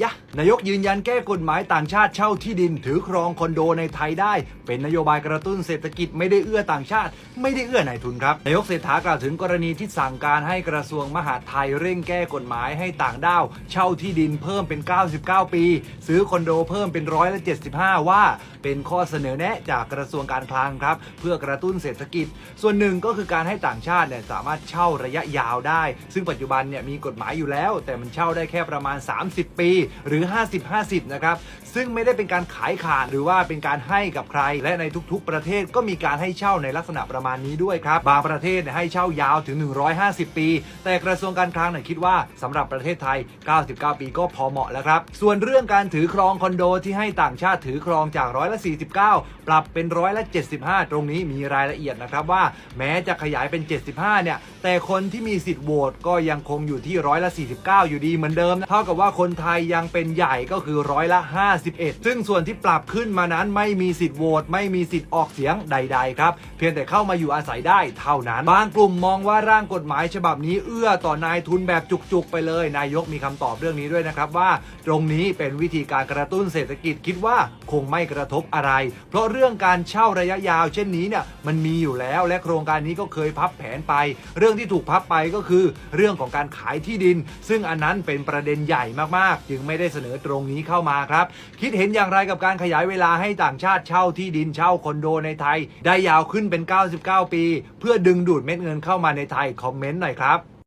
ยะนายกยืนยันแก้กฎหมายต่างชาติเช่าที่ดิน ถือครองคอนโดในไทยได้ เป็นนโยบายกระตุ้นเศรษฐกิจไม่ได้เอื้อต่างชาติ ไม่ได้เอื้อนายทุนครับ นายกเศรษฐากล่าวถึงกรณีที่สั่งการให้กระทรวงมหาดไทยเร่งแก้กฎหมายให้ต่างด้าว เช่าที่ดินเพิ่มเป็น 99 ปี ซื้อคอนโดเพิ่มเป็นร้อยละ75 ว่า เป็นข้อเสนอแนะจากกระทรวงการคลังครับ เพื่อกระตุ้นเศรษฐกิจ ส่วนหนึ่งก็คือการให้ต่างชาติเนี่ยสามารถเช่าระยะยาวได้ ซึ่งปัจจุบันเนี่ยมีกฎหมายอยู่แล้ว แต่มันเช่าได้แค่ประมาณ 30 ปีหรือ 50-50 นะครับ ซึ่งไม่ได้เป็นการขายขาดหรือว่าเป็นการให้กับใคร และในทุกๆ ประเทศก็มีการให้เช่าในลักษณะประมาณนี้ด้วยครับ บางประเทศให้เช่ายาวถึง 150 ปี แต่กระทรวงการคลังเนี่ยคิดว่าสำหรับประเทศไทย 99 ปีก็พอเหมาะแล้วครับ ส่วนเรื่องการถือครองคอนโดที่ให้ต่างชาติถือครองจากร้อยละ 49 ปรับเป็นร้อยละ 75 ตรงนี้มีรายละเอียดนะครับว่าแม้จะขยายเป็น 75 เนี่ย แต่คนที่มีสิทธิ์โหวตก็ยังคงอยู่ที่ร้อยละ 49 อยู่ดีเหมือนเดิม เท่ากับว่าคนไทยยังเป็นใหญ่ก็คือร้อยละ 51 ซึ่งส่วนที่ปรับขึ้นมานั้นไม่มีสิทธิ์โหวตไม่มีสิทธิ์ออกเสียงใด ๆ ครับ เพียงแต่เข้ามาอยู่อาศัยได้เท่านั้น บางกลุ่มมองว่าร่างกฎหมายฉบับนี้เอื้อต่อนายทุนแบบจุกๆ ไปเลย นายกมีคำตอบเรื่องนี้ด้วยนะครับว่า ตรงนี้เป็นวิธีการกระตุ้นเศรษฐกิจคิดว่าคงไม่กระทบอะไร เพราะเรื่องการเช่าระยะยาวเช่นนี้เนี่ยมันมีอยู่แล้วและโครงการนี้ก็เคยพับแผนไป เรื่องที่ถูกพับไปก็คือ เรื่องของการขายที่ดิน ซึ่งอันนั้นเป็นประเด็นใหญ่มากๆ จึงไม่ได้เสนอตรงนี้เข้ามาครับ คิดเห็นอย่างไรกับการขยายเวลาให้ต่างชาติเช่าที่ดินเช่าคอนโดในไทย ได้ยาวขึ้นเป็น 99 ปี เพื่อดึงดูดเม็ดเงินเข้ามาในไทยคอมเมนต์หน่อยครับ